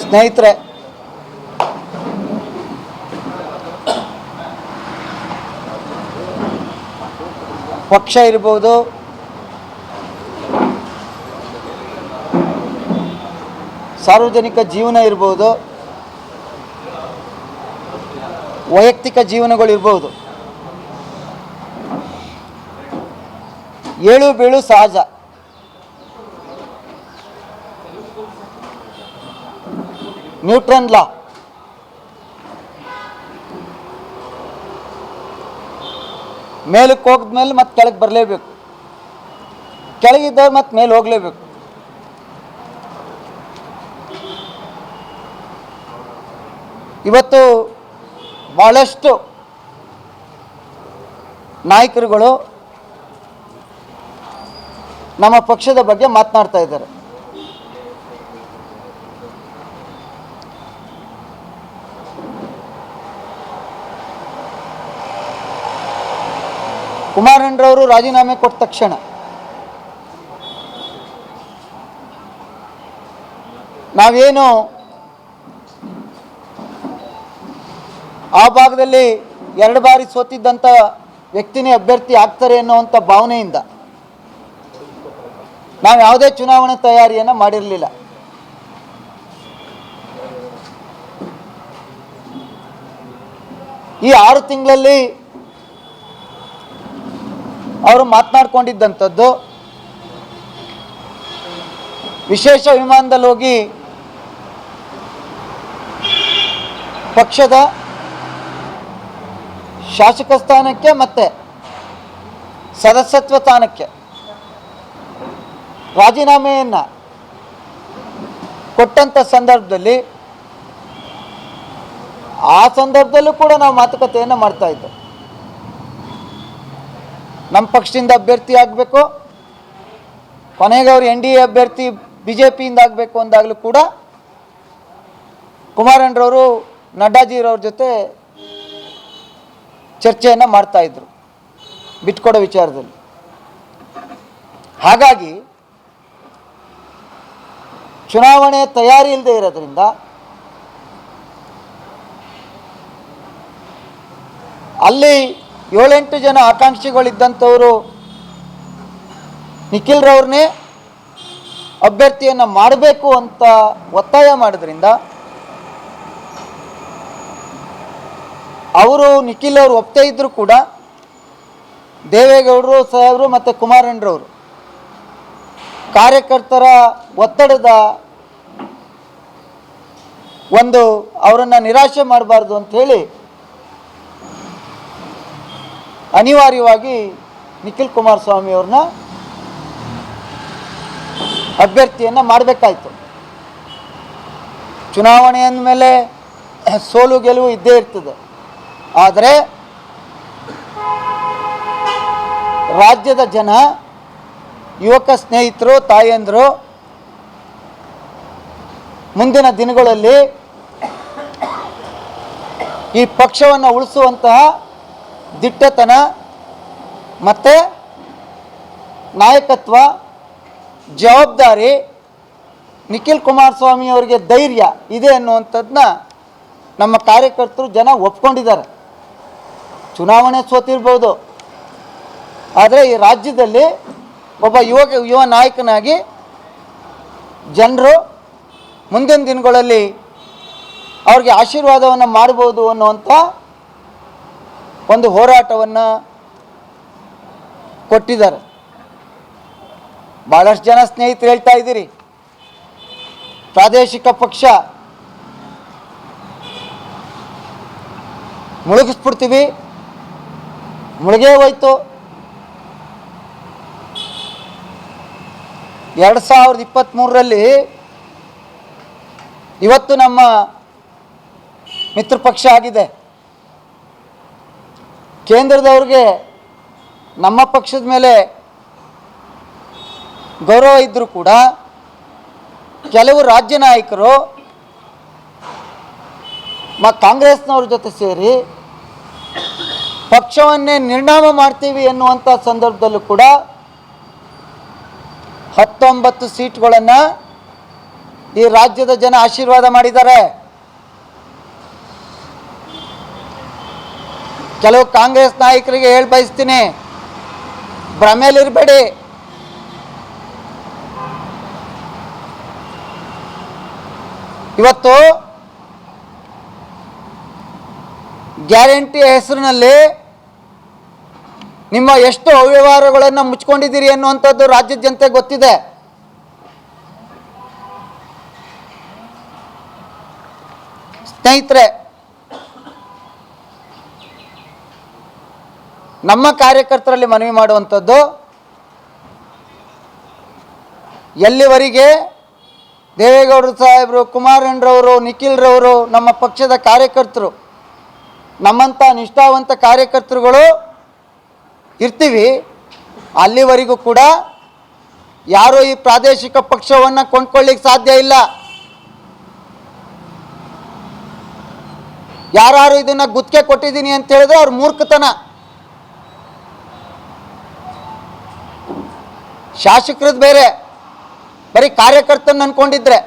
ಸ್ನೇಹಿತರೆ ಪಕ್ಷ ಇರ್ಬೋದು ಸಾರ್ವಜನಿಕ ಜೀವನ ಇರ್ಬೋದು ವೈಯಕ್ತಿಕ ಜೀವನಗಳಿರ್ಬೋದು ಏಳು ಬೀಳು ಸಹಜ. Newton law. ಮೇಲಕ್ಕೆ ಹೋಗಿದ್ಮೇಲೆ ಮತ್ತೆ ಕೆಳಗೆ ಬರಲೇಬೇಕು. ಕೆಳಗಿದ್ದವ್ರು ಮತ್ತೆ ಮೇಲೆ ಹೋಗಲೇಬೇಕು. ಇವತ್ತು ಭಾಳಷ್ಟು ನಾಯಕರುಗಳು ನಮ್ಮ ಪಕ್ಷದ ಬಗ್ಗೆ ಮಾತನಾಡ್ತಾ ಇದ್ದಾರೆ. ಕುಮಾರಣ್ಣರವರು ರಾಜೀನಾಮೆ ಕೊಟ್ಟ ತಕ್ಷಣ. ನಾವೇನು ಆ ಭಾಗದಲ್ಲಿ ಎರಡು ಬಾರಿ ಸೋತಿದ್ದಂಥ ವ್ಯಕ್ತಿನೇ ಅಭ್ಯರ್ಥಿ ಆಗ್ತಾರೆ ಅನ್ನೋವಂಥ ಭಾವನೆಯಿಂದ ನಾವು ಯಾವುದೇ ಚುನಾವಣೆ ತಯಾರಿಯನ್ನು ಮಾಡಿರಲಿಲ್ಲ. ಈ ಆರು ತಿಂಗಳಲ್ಲಿ ಅವರು ಮಾತನಾಡ್ಕೊಂಡಿದ್ದಂಥದ್ದು, ವಿಶೇಷ ವಿಮಾನದಲ್ಲಿ ಹೋಗಿ ಪಕ್ಷದ ಶಾಸಕ ಸ್ಥಾನಕ್ಕೆ ಮತ್ತೆ ಸದಸ್ಯತ್ವ ಸ್ಥಾನಕ್ಕೆ ರಾಜೀನಾಮೆಯನ್ನು ಕೊಟ್ಟಂಥ ಸಂದರ್ಭದಲ್ಲಿ, ಆ ಸಂದರ್ಭದಲ್ಲೂ ಕೂಡ ನಾವು ಮಾತುಕತೆಯನ್ನು ಮಾಡ್ತಾ ಇದ್ದೋ ನಮ್ಮ ಪಕ್ಷದಿಂದ ಅಭ್ಯರ್ಥಿ ಆಗಬೇಕು. ಕೊನೆಗೆ ಅವರು ಎನ್ ಡಿ ಎ ಅಭ್ಯರ್ಥಿ ಬಿ ಜೆ ಪಿಯಿಂದ ಆಗಬೇಕು ಅಂದಾಗಲೂ ಕೂಡ ಕುಮಾರಣ್ಣರವರು, ನಡ್ಡಾಜಿರವ್ರ ಜೊತೆ ಚರ್ಚೆಯನ್ನು ಮಾಡ್ತಾಯಿದ್ರು ಬಿಟ್ಕೊಡೋ ವಿಚಾರದಲ್ಲಿ. ಹಾಗಾಗಿ ಚುನಾವಣೆ ತಯಾರಿ ಇಲ್ಲದೆ ಇರೋದ್ರಿಂದ ಅಲ್ಲಿ ಏಳೆಂಟು ಜನ ಆಕಾಂಕ್ಷಿಗಳಿದ್ದಂಥವರು ನಿಖಿಲ್ರವ್ರನ್ನೇ ಅಭ್ಯರ್ಥಿಯನ್ನು ಮಾಡಬೇಕು ಅಂತ ಒತ್ತಾಯ ಮಾಡೋದ್ರಿಂದ ಅವರು ನಿಖಿಲ್ ಅವರು ಒಪ್ತಾ ಇದ್ದರೂ ಕೂಡ ದೇವೇಗೌಡರು ಸಾಹೇಬರು ಮತ್ತು ಕುಮಾರಣ್ಣರವರು ಕಾರ್ಯಕರ್ತರ ಒತ್ತಡದ ಒಂದು ಅವರನ್ನು ನಿರಾಶೆ ಮಾಡಬಾರ್ದು ಅಂಥೇಳಿ ಅನಿವಾರ್ಯವಾಗಿ ನಿಖಿಲ್ ಕುಮಾರಸ್ವಾಮಿ ಅವ್ರನ್ನ ಅಭ್ಯರ್ಥಿಯನ್ನು ಮಾಡಬೇಕಾಯ್ತು. ಚುನಾವಣೆ ಅಂದಮೇಲೆ ಸೋಲು ಗೆಲುವು ಇದ್ದೇ ಇರ್ತದೆ. ಆದರೆ ರಾಜ್ಯದ ಜನ, ಯುವಕ ಸ್ನೇಹಿತರು, ತಾಯಂದರು ಮುಂದಿನ ದಿನಗಳಲ್ಲಿ ಈ ಪಕ್ಷವನ್ನು ಉಳಿಸುವಂತಹ ದಿಟ್ಟತನ ಮತ್ತು ನಾಯಕತ್ವ, ಜವಾಬ್ದಾರಿ, ನಿಖಿಲ್ ಕುಮಾರಸ್ವಾಮಿ ಅವರಿಗೆ ಧೈರ್ಯ ಇದೆ ಅನ್ನುವಂಥದ್ದನ್ನ ನಮ್ಮ ಕಾರ್ಯಕರ್ತರು ಜನ ಒಪ್ಕೊಂಡಿದ್ದಾರೆ. ಚುನಾವಣೆ ಸೋತಿರ್ಬೋದು. ಆದರೆ ಈ ರಾಜ್ಯದಲ್ಲಿ ಒಬ್ಬ ಯುವಕ, ಯುವ ನಾಯಕನಾಗಿ ಜನರು ಮುಂದಿನ ದಿನಗಳಲ್ಲಿ ಅವ್ರಿಗೆ ಆಶೀರ್ವಾದವನ್ನು ಮಾಡ್ಬೋದು ಅನ್ನುವಂಥ ಒಂದು ಹೋರಾಟವನ್ನು ಕೊಟ್ಟಿದ್ದಾರೆ. ಭಾಳಷ್ಟು ಜನ ಸ್ನೇಹಿತರು ಹೇಳ್ತಾ ಇದ್ದೀರಿ. ಪ್ರಾದೇಶಿಕ ಪಕ್ಷ ಮುಳುಗಿಸ್ಬಿಡ್ತೀವಿ. ಮುಳುಗೇ ಹೋಯ್ತು. ಎರಡು ಸಾವಿರದ ಇಪ್ಪತ್ತ್ಮೂರರಲ್ಲಿ ಇವತ್ತು ನಮ್ಮ ಮಿತ್ರ ಪಕ್ಷ ಆಗಿದೆ. ಕೇಂದ್ರದವ್ರಿಗೆ ನಮ್ಮ ಪಕ್ಷದ ಮೇಲೆ ಗೌರವ ಇದ್ದರೂ ಕೂಡ ಕೆಲವು ರಾಜ್ಯ ನಾಯಕರು ಮ ಕಾಂಗ್ರೆಸ್ನವ್ರ ಜೊತೆ ಸೇರಿ ಪಕ್ಷವನ್ನೇ ನಿರ್ಣಾಮ ಮಾಡ್ತೀವಿ ಎನ್ನುವಂಥ ಸಂದರ್ಭದಲ್ಲೂ ಕೂಡ ಹತ್ತೊಂಬತ್ತು ಸೀಟ್ಗಳನ್ನು ಈ ರಾಜ್ಯದ ಜನ ಆಶೀರ್ವಾದ ಮಾಡಿದ್ದಾರೆ. ಕೆಲವು ಕಾಂಗ್ರೆಸ್ ನಾಯಕರಿಗೆ ಹೇಳಿ ಬಯಸ್ತೀನಿ. ಭ್ರಮೇಲಿರಬೇಡಿ ಇವತ್ತು ಗ್ಯಾರಂಟಿ ಹೆಸರಿನಲ್ಲಿ ನಿಮ್ಮ ಎಷ್ಟು ಅವ್ಯವಹಾರಗಳನ್ನು ಮುಚ್ಕೊಂಡಿದ್ದೀರಿ ಅನ್ನುವಂಥದ್ದು ರಾಜ್ಯದ ಜನತೆ ಗೊತ್ತಿದೆ. ಸ್ನೇಹಿತರೆ ನಮ್ಮ ಕಾರ್ಯಕರ್ತರಲ್ಲಿ ಮನವಿ ಮಾಡುವಂಥದ್ದು ಎಲ್ಲಿವರೆಗೆ ದೇವೇಗೌಡರು ಸಾಹೇಬರು, ಕುಮಾರಣ್ಣರವರು, ನಿಖಿಲ್ರವರು, ನಮ್ಮ ಪಕ್ಷದ ಕಾರ್ಯಕರ್ತರು, ನಮ್ಮಂಥ ನಿಷ್ಠಾವಂತ ಕಾರ್ಯಕರ್ತರುಗಳು ಇರ್ತೀವಿ, ಅಲ್ಲಿವರೆಗೂ ಕೂಡ ಯಾರೂ ಈ ಪ್ರಾದೇಶಿಕ ಪಕ್ಷವನ್ನು ಕೊಂಡ್ಕೊಳ್ಳಿಕ್ಕೆ ಸಾಧ್ಯ ಇಲ್ಲ. ಯಾರು ಇದನ್ನು ಗುತ್ತಿಗೆ ಕೊಟ್ಟಿದ್ದೀನಿ ಅಂತ ಹೇಳಿದ್ರೆ ಅವ್ರ ಮೂರ್ಖತನ. ಶಾಸಕರದ್ದು ಬೇರೆ ಬರೀ ಕಾರ್ಯಕರ್ತನ ಅನ್ಕೊಂಡಿದ್ರೆ.